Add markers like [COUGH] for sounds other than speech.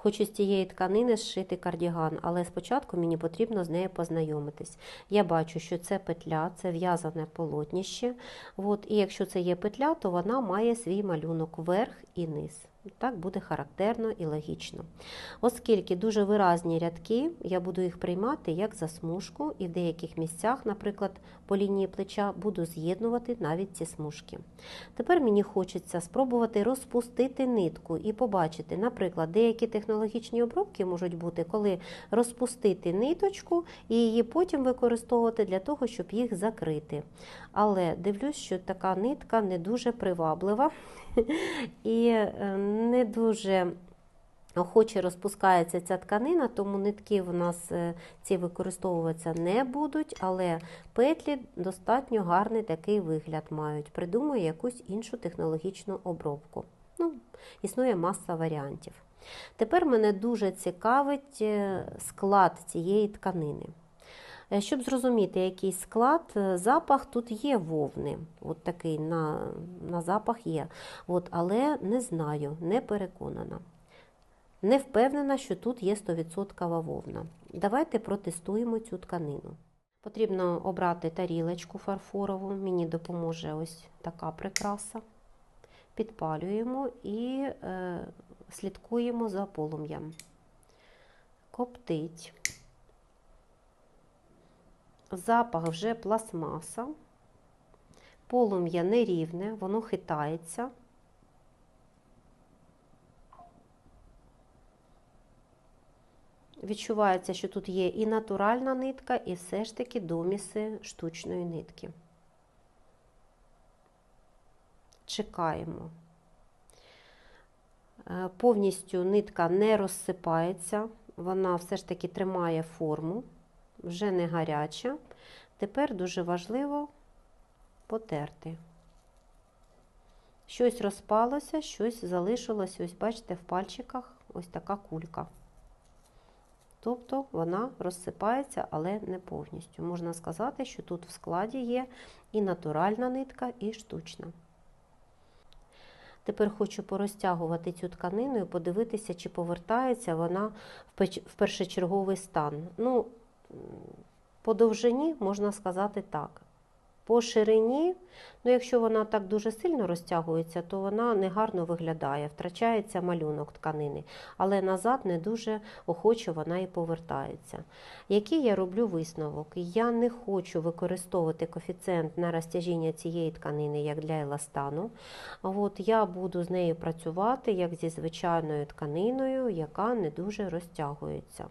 Хочу з цієї тканини зшити кардіган, але спочатку мені потрібно з нею познайомитись. Я бачу, що це петля, це в'язане полотніще. От, і якщо це є петля, то вона має свій малюнок вверх і низ. Так буде характерно і логічно. Оскільки дуже виразні рядки, я буду їх приймати як засмужку, і в деяких місцях, наприклад, по лінії плеча, буду з'єднувати навіть ці смужки. Тепер мені хочеться спробувати розпустити нитку і побачити, наприклад, деякі технологічні обробки можуть бути, коли розпустити ниточку і її потім використовувати для того, щоб їх закрити. Але дивлюсь, що така нитка не дуже приваблива [LAUGHS] і е, не дуже охоче розпускається ця тканина, тому нитки в нас е, ці використовуватися не будуть, але петлі достатньо гарний такий вигляд мають. Придумаю якусь іншу технологічну обробку. Ну, Існує маса варіантів. Тепер мене дуже цікавить е, склад цієї тканини. Е, Щоб зрозуміти, який склад, е, запах тут є вовни. От такий на, на запах є. От, але не знаю, не переконана. Не впевнена, що тут є 100% вовна. Давайте протестуємо цю тканину. Потрібно обрати тарілочку фарфорову, мені допоможе ось така прикраса. Підпалюємо і е, слідкуємо за полум'ям. Коптить. Запах вже пластмаса. Полум'я нерівне, воно хитається. Відчувається, що тут є і натуральна нитка, і все ж таки доміси штучної нитки. Чекаємо. Е, Повністю нитка не розсипається, вона все ж таки тримає форму, вже не гаряча. Тепер дуже важливо потерти. Щось розпалося, щось залишилось, ось бачите, в пальчиках ось така кулька. Тобто вона розсипається, але не повністю. Можна сказати, що тут в складі є і натуральна нитка, і штучна. Тепер хочу порозтягувати цю тканину і подивитися, чи повертається вона в першочерговий стан. Ну, по довжині можна сказати так. По ширині, ну якщо вона так дуже сильно розтягується, то вона негарно виглядає, втрачається малюнок тканини, але назад не дуже охоче вона і повертається. Який я роблю висновок? Я не хочу використовувати коефіцієнт на розтяжіння цієї тканини як для еластану. От я буду з нею працювати як зі звичайною тканиною, яка не дуже розтягується.